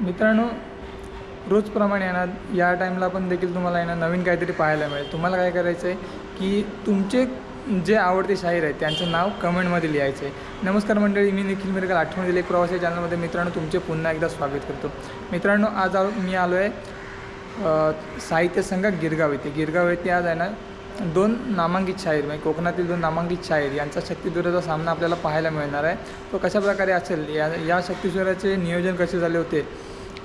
मित्रांनो रोजप्रमाणे आहे ना या टाईमला पण देखील तुम्हाला आहे ना नवीन काहीतरी पाहायला मिळेल. तुम्हाला काय करायचं आहे की तुमचे जे आवडते शाहीर आहेत त्यांचं नाव कमेंटमध्ये लिहायचं आहे नमस्कार मंडळी मी निखिल मिरकल आठवण दिले एक प्रवासी चॅनलमध्ये. मित्रांनो तुमचे पुन्हा एकदा स्वागत करतो. मित्रांनो आज मी आलो आहे साहित्य संघ गिरगाव येथे गिरगाव येथे आज आहे ना दोन नामांकित शाहीर म्हणजे कोकणातील दोन नामांकित शाहीर यांचा शक्तिदुराचा सामना आपल्याला पाहायला मिळणार आहे. तो कशा प्रकारे असेल या या शक्तिस्वराचे नियोजन कसे झाले होते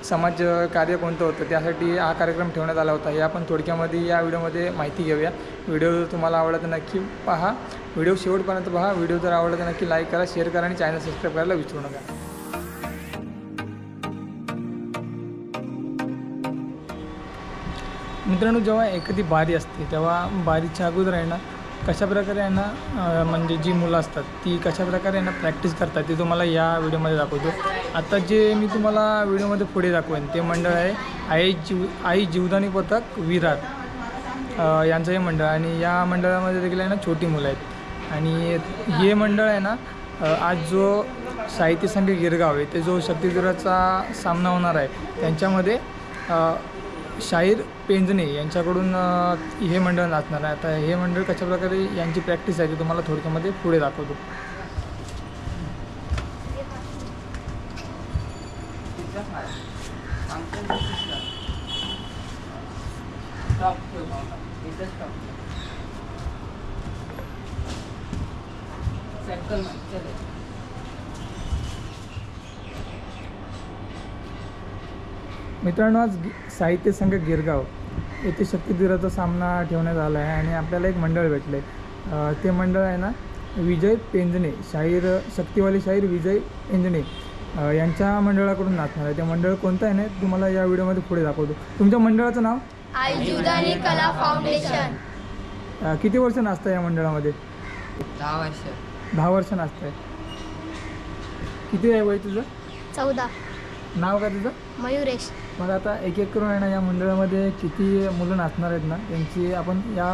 समाज कार्य कोणतं होतं त्यासाठी हा कार्यक्रम ठेवण्यात आला होता. हे आपण थोडक्यामध्ये या व्हिडिओमध्ये माहिती घेऊया. व्हिडिओ जर तुम्हाला आवडला तर नक्की पहा. व्हिडिओ शेवटपर्यंत पहा. व्हिडिओ जर आवडला तर नक्की लाईक करा शेअर करा आणि चॅनल सबस्क्राईब करायला विसरू नका. मित्रांनो जेव्हा एखादी बारी असते तेव्हा बारीच्या अगोदर आहे ना कशा प्रकारे म्हणजे जी मुलं असतात ती कशा प्रकारे प्रॅक्टिस करतात ते तुम्हाला या व्हिडिओमध्ये दाखवतो. आता जे मी तुम्हाला व्हिडिओमध्ये पुढे दाखवेन ते मंडळ आहे आई जीव आई जीवदानी पथक विरार. यांचं हे मंडळ आणि या मंडळामध्ये देखील आहे ना छोटी मुलं आहेत. आणि हे मंडळ आहे ना आज जो साहित्य संघ गिरगाव आहे ते जो शक्तिजुराचा सामना होणार आहे त्यांच्यामध्ये शाहीर पेंजणे यांच्याकडून हे मंडळ नाचणार आहे. आता हे मंडळ कशा प्रकारे यांची प्रॅक्टिस आहे ती तुम्हाला थोडक्यामध्ये पुढे दाखवतो. मित्रांनो आज साहित्य संघ गिरगाव येथे शक्तिधीराचा सामना ठेवण्यात आला आहे आणि आपल्याला एक मंडळ भेटलं आहे ते मंडळ आहे ना विजय पेंजणे शाहीर शक्तिवाली शाहीर विजय पेंजणे यांच्या मंडळाकडून नाचणार आहे. ते मंडळ कोणतं आहे ना तुम्हाला या व्हिडिओमध्ये पुढे दाखवतो. तुमच्या मंडळाचं नाव? कला फाउंडेशन. किती वर्ष नाचतं या मंडळामध्ये? दहा वर्ष. दहा वर्ष नाचतं आहे किती आहे वय तुझं? चौदा. नाव काय तुझं? मयुरेश. मग आता एक एक करून आहे ना या मंडळामध्ये किती मुलं नाचणार आहेत ना त्यांची आपण या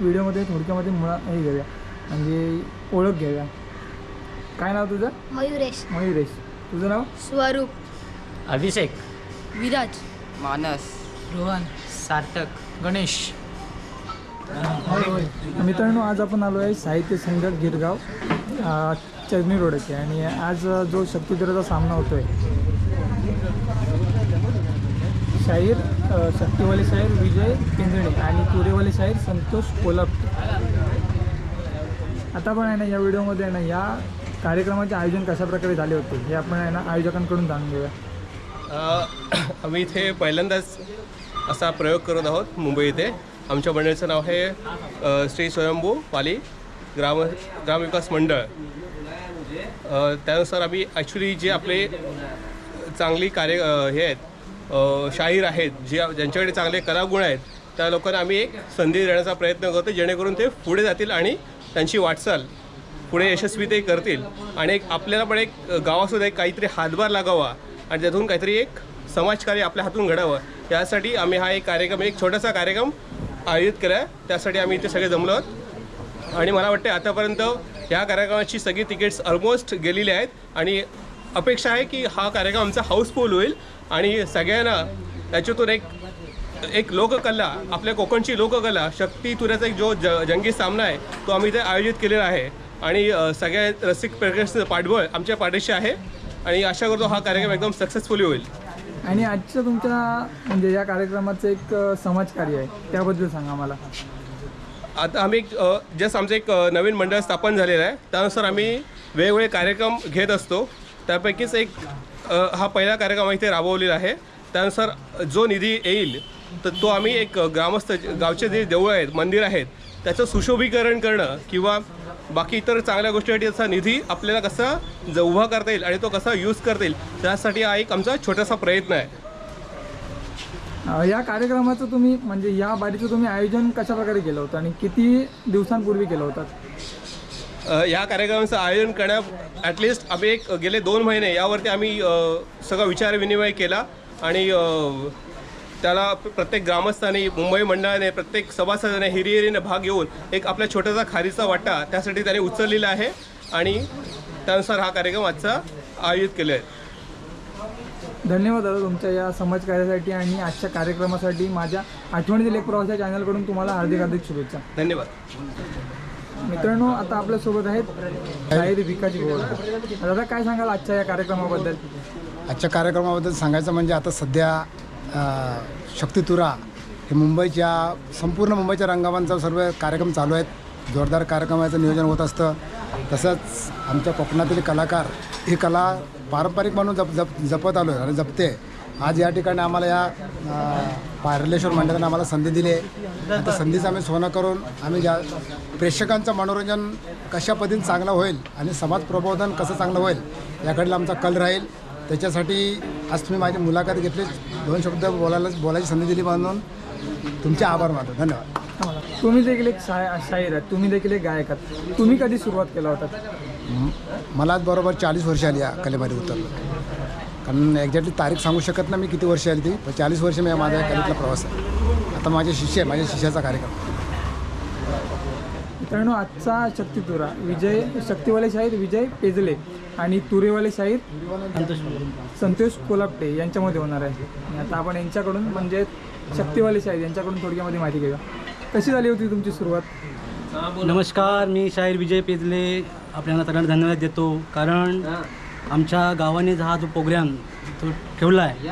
व्हिडिओमध्ये थोडक्यामध्ये मुळा हे घेऊया. म्हणजे ओळख घेऊया. काय नाव तुझं? मयुरेश. मयुरेश. तुझं नाव? स्वरूप. अभिषेक. विराज. मानस. रोहन. सार्थक. गणेश. मित्रांनो आज आपण आलो आहे साहित्य संघ गिरगाव अ, चर्नी रोड येथे आणि आज जो शक्तिधराचा सामना होतो आहे शाहीर अ, शक्तिवाली शाहीर विजय केंद्रणे आणि तुरेवाले शाहीर संतोष कोल्हापूर. आता पण आहे ना या व्हिडिओमध्ये आहे ना या कार्यक्रमाचे आयोजन कशाप्रकारे झाले होते हे आपण आहे ना आयोजकांकडून जाणून घेऊया. आम्ही इथे पहिल्यांदाच असा प्रयोग करत आहोत मुंबई इथे. आमच्या मंडळीचं नाव आहे श्री स्वयंभू पाली ग्राम ग्रामविकास मंडळ. त्यानुसार आम्ही ॲक्च्युली जे आपले चांगली कार्य हे आहेत शाहीर आहेत जे ज्यांच्याकडे चांगले कलागुण आहेत त्या लोकांना आम्ही एक संधी देण्याचा प्रयत्न करतो जेणेकरून ते पुढे जातील आणि त्यांची वाटचाल पुढे यशस्वी ते करतील. आणि एक आपल्याला पण एक गावासुद्धा एक काहीतरी हातभार लागावा आणि त्यातून काहीतरी एक समाजकार्य आपल्या हातून घडावं. यासाठी आम्ही हा एक कार्यक्रम एक छोटासा कार्यक्रम आयोजित केला आहे त्यासाठी आम्ही इथे सगळे जमलो आहोत. आणि मला वाटते आतापर्यंत ह्या कार्यक्रमाची सगळी तिकीट्स ऑलमोस्ट गेलेली आहेत. आणि अपेक्षा आहे की हा कार्यक्रम आमचा हाऊसफुल होईल. आणि सगळ्यांना त्याच्यातून एक एक लोककला आपल्या कोकणची लोककला शक्ती तुऱ्याचा एक जो ज जंगी सामना आहे तो आम्ही इथे आयोजित केलेला आहे. आणि सगळ्या रसिक प्रेक्षकांचं पाठबळ आमच्या पाठीशी आहे. आणि आशा करतो हा कार्यक्रम एकदम सक्सेसफुली होईल. आणि आजचं तुमच्या म्हणजे या कार्यक्रमाचं एक समाजकार्य आहे त्याबद्दल सांगा मला. आता आम्ही एक जस्ट आमचं एक नवीन मंडळ स्थापन झालेलं आहे. त्यानुसार आम्ही वेगवेगळे कार्यक्रम घेत असतो. त्यापैकीच एक हा पहिला कार्यक्रम इथे राबवलेला आहे. त्यानुसार जो निधी येईल तर तो आम्ही एक ग्रामस्थ गावचे जे देऊळ आहेत मंदिर आहेत त्याचं सुशोभीकरण करणं किंवा बाकी इतर चांगल्या गोष्टीसाठी असा निधी आपल्याला कसा ज उभा करता येईल आणि तो कसा यूज करता येईल त्यासाठी हा एक आमचा छोटासा प्रयत्न आहे. या कार्यक्रमाचं तुम्ही म्हणजे या बारीचं तुम्ही आयोजन कशा प्रकारे केलं होतं आणि किती दिवसांपूर्वी केलं होतं? अ, या कार्यक्रमाचं आयोजन करण्या ॲटलिस्ट आम्ही एक गेले दोन महिने यावरती आम्ही सगळा विचारविनिमय केला आणि त्याला प्रत्येक ग्रामस्थांनी मुंबई मंडळाने प्रत्येक सभासदाने हिरिहिरीने भाग घेऊन एक आपला छोटासा खारीचा वाटा त्यासाठी त्याने उचललेला आहे आणि त्यानुसार हा कार्यक्रम आजचा आयोजित केला आहे. धन्यवाद दादा तुमच्या या समाजकार्यासाठी आणि आजच्या कार्यक्रमासाठी. माझ्या आठवणीतील एक प्रवास या चॅनलकडून तुम्हाला हार्दिक हार्दिक शुभेच्छा. धन्यवाद. मित्रांनो आता आपल्यासोबत आहेत शाहीर विकाजी गोवर दादा काय सांगाल आजच्या या कार्यक्रमाबद्दल? आजच्या कार्यक्रमाबद्दल सांगायचं म्हणजे आता सध्या शक्तितुरा हे मुंबईच्या संपूर्ण मुंबईच्या रंगावांचा सर्व कार्यक्रम चालू आहेत. जोरदार कार्यक्रमाचं नियोजन होत असतं. तसंच आमच्या कोकणातील कलाकार ही कला पारंपरिक म्हणून जप जप जपत आलो आहे आणि जपते. आज या ठिकाणी आम्हाला या पार्लेश्वर मंडळाने आम्हाला संधी दिली आहे. त्या संधीचं आम्ही सोनं करून आम्ही ज्या प्रेक्षकांचं मनोरंजन कशा पद्धतीने चांगलं होईल आणि समाज प्रबोधन कसं चांगलं होईल याकडला आमचा कल राहील. त्याच्यासाठी आज तुम्ही माझी मुलाखत घेतली दोन शब्द बोलायला बोलायची संधी दिली म्हणून तुमचे आभार मानतो. धन्यवाद. तुम्ही देखील एक शाय शाहीर आहात. तुम्ही देखील एक गायक आहात. तुम्ही कधी सुरुवात केला होता? मला बरोबर चाळीस वर्ष आली या कलेमध्ये उतरलो. कारण एक्झॅक्टली तारीख सांगू शकत नाही मी किती वर्ष आली ती पण चाळीस वर्ष मी माझा कलेतला प्रवास आहे. आता माझे शिष्य आहे माझ्या शिष्याचा कार्यक्रम. मित्रांनो आजचा शक्ती तुरा विजय शक्तीवाले शाहीर विजय पेजले आणि तुरेवाले शाहीर संतोष कोलापटे यांच्यामध्ये होणार आहे. आणि आता आपण यांच्याकडून म्हणजे शक्तीवाले शाहीर यांच्याकडून थोडक्यामध्ये माहिती घेऊया. कशी झाली होती तुमची सुरुवात? नमस्कार मी शाहीर विजय पेजले. आपल्याला सगळ्यांना धन्यवाद देतो. कारण आमच्या गावाने हा जो प्रोग्राम तो ठेवला आहे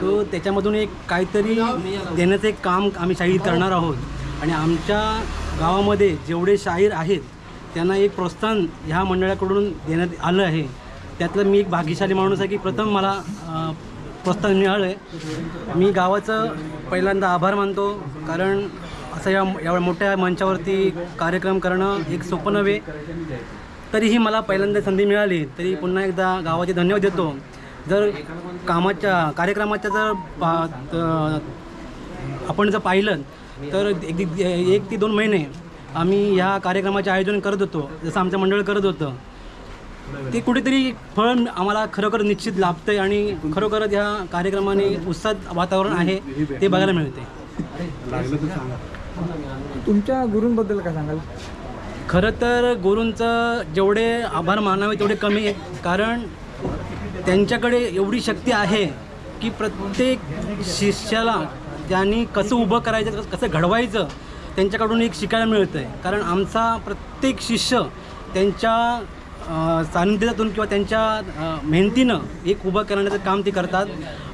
तो त्याच्यामधून एक काहीतरी देण्याचं एक काम आम्ही शाहीर करणार आहोत. आणि आमच्या गावामध्ये जेवढे शाहीर आहेत त्यांना एक प्रोत्साहन ह्या मंडळाकडून देण्यात आलं आहे. त्यातलं मी एक भाग्यशाली माणूस आहे की प्रथम मला प्रोत्साहन मिळालं आहे मी गावाचं पहिल्यांदा आभार मानतो कारण असं या एवढ्या मोठ्या मंचावरती कार्यक्रम करणं एक सोपं नव्हे. तरीही मला पहिल्यांदा संधी मिळाली तरी पुन्हा एकदा गावाचे धन्यवाद देतो. जर कामाच्या कार्यक्रमाच्या जर पा- त- आपण जर पाहिलं तर एक एक ते दोन महिने आम्ही ह्या कार्यक्रमाचे आयोजन करत होतो जसं आमचं मंडळ करत होतं. ते कुठेतरी फळ आम्हाला खरोखर निश्चित लाभतं आहे आणि खरोखरच ह्या कार्यक्रमाने उत्साह वातावरण आहे ते बघायला मिळते तुमच्या गुरूंबद्दल काय सांगाल? खरं तर गुरूंचं जेवढे आभार मानावे तेवढे कमी आहे कारण त्यांच्याकडे एवढी शक्ती आहे की प्रत्येक शिष्याला त्यांनी कसं उभं करायचं कसं- कसं घडवायचं त्यांच्याकडून एक शिकायला मिळतं आहे कारण आमचा प्रत्येक शिष्य त्यांच्या सान्निध्यातून सानिध्यातून किंवा त्यांच्या मेहनतीनं एक उभं करण्याचं काम ते करतात.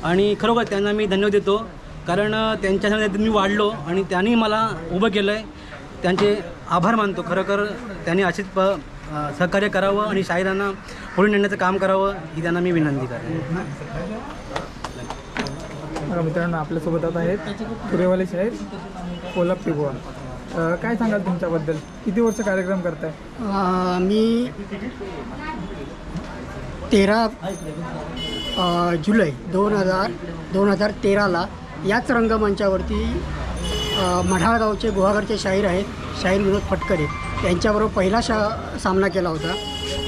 आणि खरोखर त्यांना मी धन्यवाद देतो. कारण त्यांच्या मी वाढलो आणि त्यांनी मला उभं केलं आहे त्यांचे आभार मानतो. खरोखर त्यांनी अशीच प सहकार्य करावं आणि शाहिरांना पुढे नेण्याचं काम करावं ही त्यांना मी विनंती करेन. बघा मित्रांनो आपल्यासोबत आता आहेत तुरेवाले शाहीर कोल्हापूर गोवा अं, काय सांगाल तुमच्याबद्दल? किती वर्ष कार्यक्रम करताय? मी तेरा जुलै दोन हजार दोन हजार तेराला याच रंगमंचावरती अ, मढाळ गावचे गुहागरचे शाहीर आहेत शाहीर विनोद फटकरे. यांच्याबरोबर पहिला शा सामना केला होता.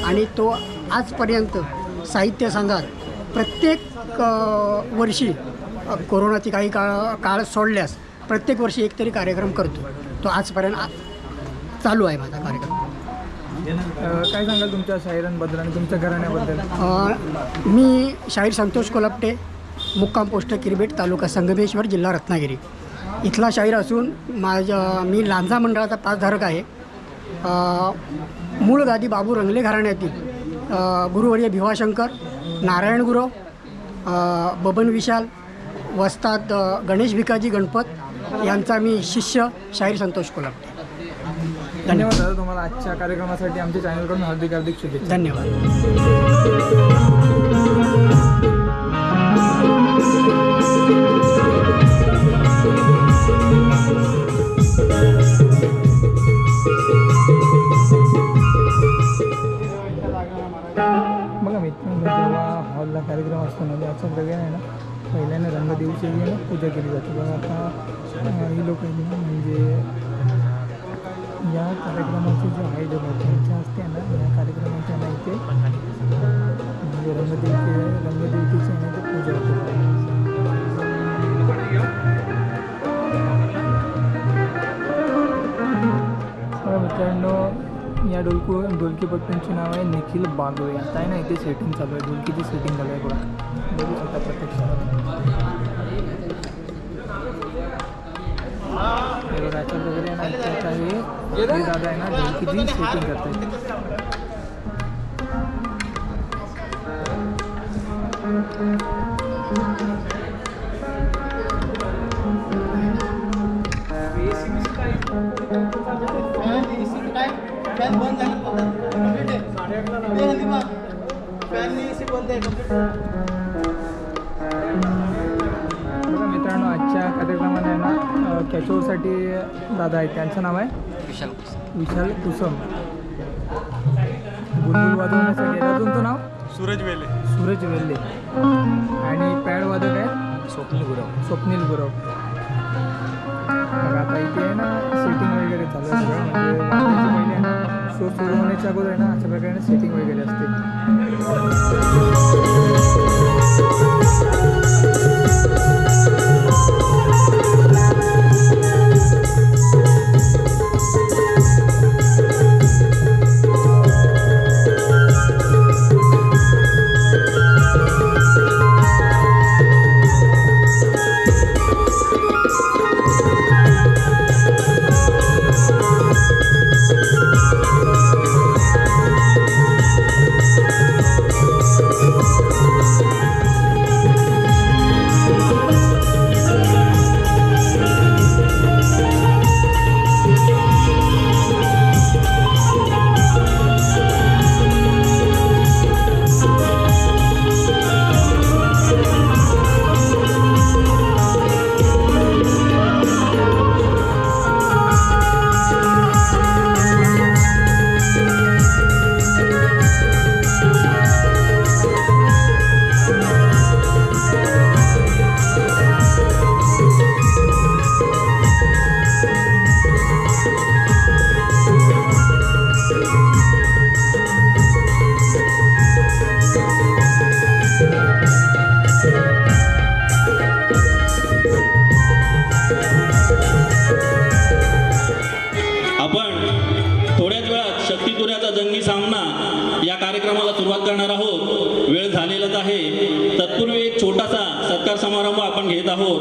आणि तो आजपर्यंत साहित्य संघात प्रत्येक वर्षी कोरोनाची काही काळ काळ सोडल्यास प्रत्येक वर्षी एकतरी कार्यक्रम करतो. तो आजपर्यंत चालू आहे माझा कार्यक्रम. काय सांगाल तुमच्या शाहिरांबद्दल आणि तुमच्या घराण्याबद्दल? मी शाहीर संतोष कोलापटे मुक्काम पोस्ट किरबेट तालुका संगमेश्वर जिल्हा रत्नागिरी. इथला शाहीर असून माझ्या मी लांजा मंडळाचा पासधारक आहे. मूळ गादी बाबू रंगले घराण्यातील गुरुवर्य भिवाशंकर नारायण गुरव बबन विशाल वस्ताद गणेश भिकाजी गणपत यांचा मी शिष्य शाहीर संतोष कोलापटे धन्यवाद दादा तुम्हाला आजच्या कार्यक्रमासाठी आमच्या चॅनलकडून हार्दिक हार्दिक शुभेच्छा. धन्यवाद. कार्यक्रम असतो म्हणजे असं प्रकारे आहे ना पहिल्याने रंगदेवीची आहे ना पूजा केली जाते. पण आता ही लोक म्हणजे या कार्यक्रमाचे जे आयोजक आहेत त्यांच्या असते ना या कार्यक्रमाच्या ना इथे म्हणजे रंगदेवीचे रंगदेवतेची डोलको डोलकीपट्टूंचे नाव आहे निखिल बागवे आता आहे ना इथे सेटिंग चालू आहे. डोलकीची सेटिंग चालू आहे बघा. बघू शकता प्रत्यक्ष. वगैरे you. आहे ना सेटिंग बघा. मित्रांनो आजच्या कार्यक्रमाला आहे ना कॅचोसाठी दादा आहेत. त्यांचं नाव आहे? विशाल विशाल कुसम. बुलबुल वाजवण्यासाठी तुमचं नाव? सूरज वेले. सूरज वेल्ले आणि पॅड वादक आहे स्वप्नील गुरव. स्वप्नील गुरव. बघा आता इथे आहे ना सेटिंग वगैरे चालू आहे सगळं. म्हणजे पहिले ना सुरू होण्याच्या अगोदर आहे ना अशा प्रकारे सेटिंग वगैरे असते. सामना या कार्यक्रमाला सुरुवात करणार आहोत. वेळ झालेलाच आहे. तत्पूर्वी एक छोटासा सत्कार समारंभ आपण घेत आहोत.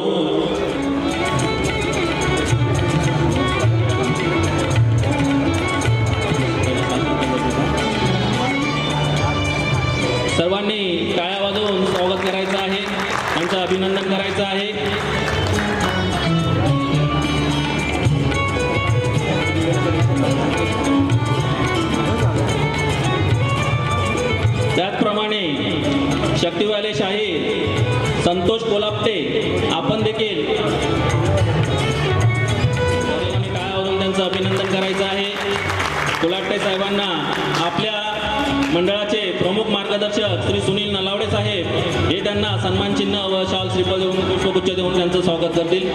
सर्वांनी टाळ्या वाजवून स्वागत करायचं आहे. त्यांचं अभिनंदन करायचं आहे. शक्तिवाले शाहीर संतोष कोलापटे आपण देखील. काळावरून त्यांचं अभिनंदन करायचं आहे. कोलापटे साहेबांना आपल्या मंडळाचे प्रमुख मार्गदर्शक श्री सुनील नलावडे साहेब हे त्यांना सन्मान चिन्ह व शाल श्रीपद देऊन पुष्पगुच्छ देऊन त्यांचं स्वागत करतील.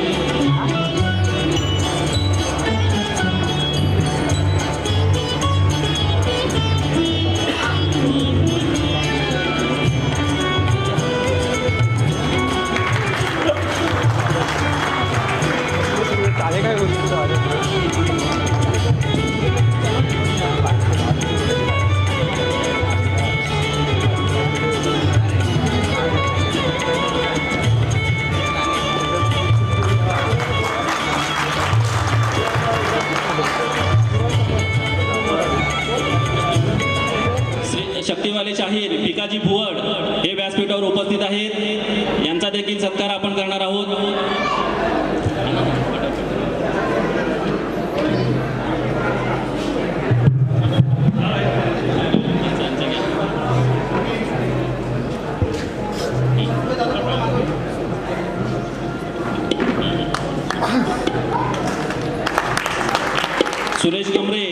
शाहीर भुवड हे व्यासपीठावर उपस्थित आहेत. यांचा देखील सत्कार आपण करणार आहोत. सुरेश कमरे